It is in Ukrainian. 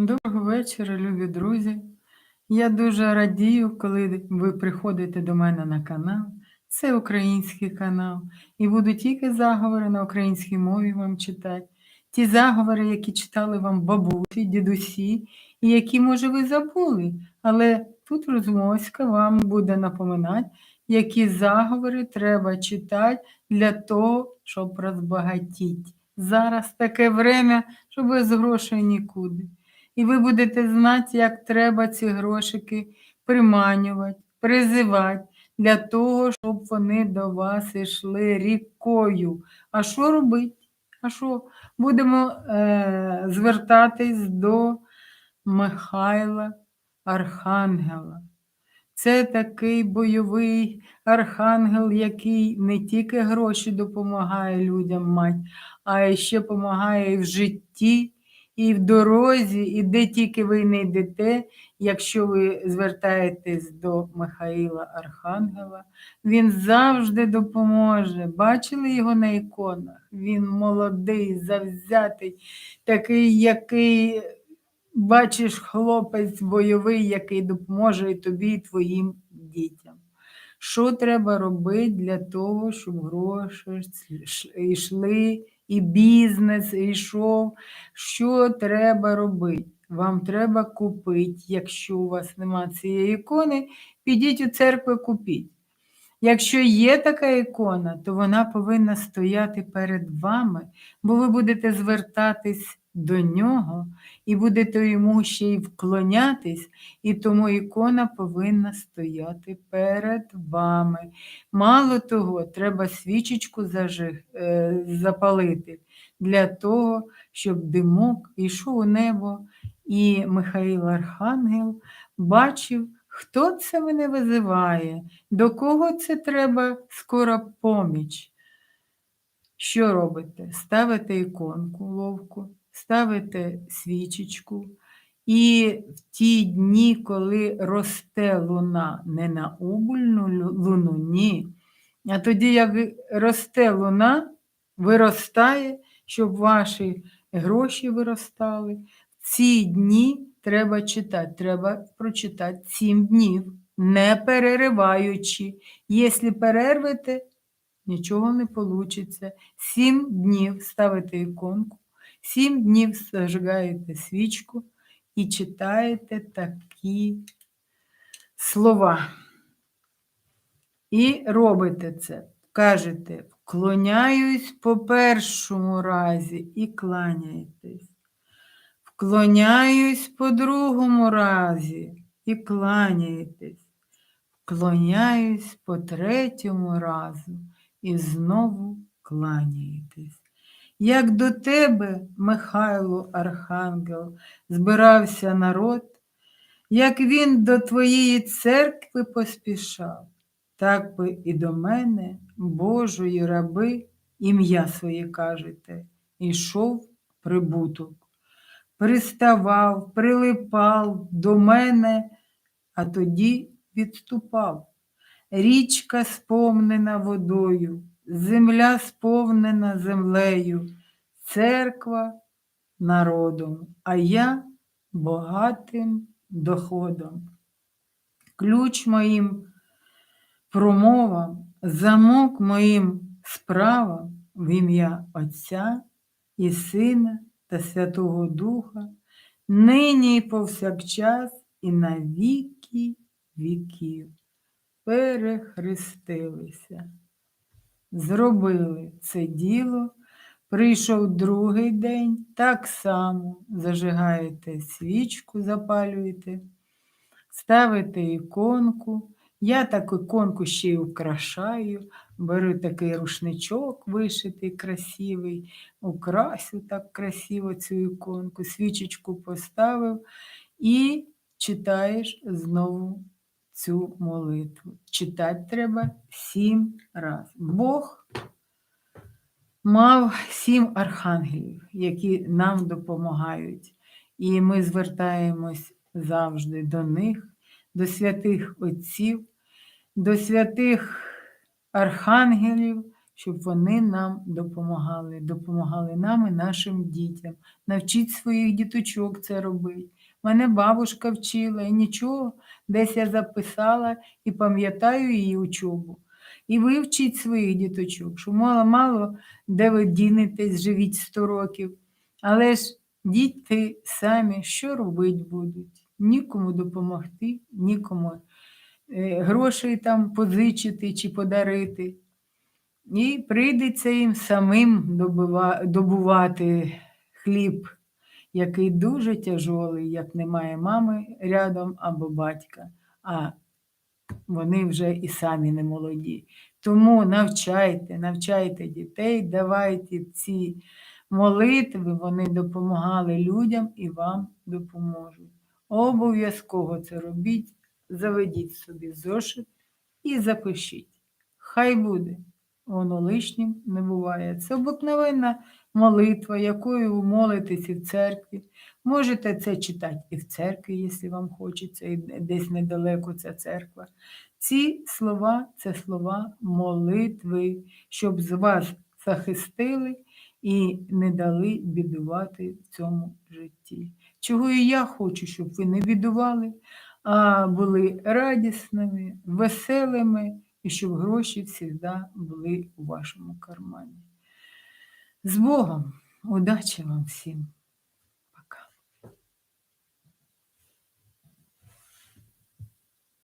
Доброго вечора, любі друзі. Я дуже радію, коли ви приходите до мене на канал. Це український канал. І буду тільки заговори на українській мові вам читати. Ті заговори, які читали вам бабусі, дідусі, і які, може, ви забули. Але тут Розмовська вам буде напоминати, які заговори треба читати для того, щоб розбагатіти. Зараз таке время, що без грошей нікуди. І ви будете знати, як треба ці грошики приманювати, призивати для того, щоб вони до вас йшли рікою. А що робити? А що? Будемо е, звертатись до Михайла Архангела. Це такий бойовий архангел, який не тільки гроші допомагає людям мати, а ще допомагає в житті, і в дорозі, і де тільки ви не йдете, якщо ви звертаєтесь до Михаїла Архангела, він завжди допоможе. Бачили його на іконах? Він молодий, завзятий, такий, який. Бачиш, хлопець бойовий, який допоможе і тобі, і твоїм дітям. Що треба робити для того, щоб гроші йшли, і бізнес йшов? Що треба робити? Вам треба купити, якщо у вас немає цієї ікони, підіть у церкву купіть. Якщо є така ікона, то вона повинна стояти перед вами, бо ви будете звертатись до нього і будете йому ще й вклонятись, і тому ікона повинна стояти перед вами. Мало того, треба свічечку зажиг, е, запалити для того, щоб димок йшов у небо, і Михаїл Архангел бачив. Хто це мене визиває? До кого це треба скоро поміч? Що робите? Ставите іконку ловку, ставите свічечку, і в ті дні, коли росте луна, не на убульну луну, ні. А тоді, як росте луна, виростає, щоб ваші гроші виростали. В ці дні треба читати, треба прочитати сім днів, не перериваючи. Якщо перервете, нічого не вийде. Сім днів ставите іконку, сім днів зажигаєте свічку і читаєте такі слова. І робите це. Кажете, вклоняюсь по першому разі і кланяєтесь. Вклоняюсь по другому разі і кланяєтесь. Вклоняюсь по третьому разу і знову кланяєтесь. Як до тебе, Михайло Архангел, збирався народ, як він до твоєї церкви поспішав, так би і до мене, Божої раби, ім'я своє кажете, ішов прибуток приставав, прилипав до мене, а тоді відступав. Річка сповнена водою, земля сповнена землею, церква народом, а я богатим доходом. Ключ моїм промовам, замок моїм справам в ім'я Отця і Сина та Святого Духа, нині і повсякчас, і на віки віків перехрестилися. Зробили це діло, прийшов другий день, так само зажигаєте свічку, запалюєте, ставите іконку. Я таку іконку ще й украшаю, Беру такий рушничок вишитий, красивий, украсю так красиво цю іконку, свічечку поставив і читаєш знову цю молитву. Читати треба сім разів. Бог мав сім архангелів, які нам допомагають. І ми звертаємось завжди до них, до святих отців, до святих архангелів, щоб вони нам допомагали, допомагали нам і нашим дітям. Навчіть своїх діточок це робити. Мене бабушка вчила, і нічого, десь я записала і пам'ятаю її учобу. І ви вчіть своїх діточок, що мало мало де ви дінетесь, живіть 100 років. Але ж діти самі що робити будуть? Нікому допомогти, нікому е, грошей там позичити чи подарити. І прийдеться їм самим добувати хліб, який дуже тяжолий, як немає мами рядом або батька, а вони вже і самі не молоді. Тому навчайте, навчайте дітей, давайте ці молитви, вони допомагали людям і вам допоможуть. Обов'язково це робіть, заведіть собі зошит і запишіть. Хай буде. Воно лишнім не буває. Це обикновенна молитва, якою ви молитесь в церкві. Можете це читати і в церкві, якщо вам хочеться, і десь недалеко ця церква. Ці слова це слова молитви, щоб з вас захистили і не дали бідувати в цьому житті. Чого і я хочу, щоб ви не бідували, а були радісними, веселими і щоб гроші завжди були у вашому кармані. З Богом! Удачі вам всім!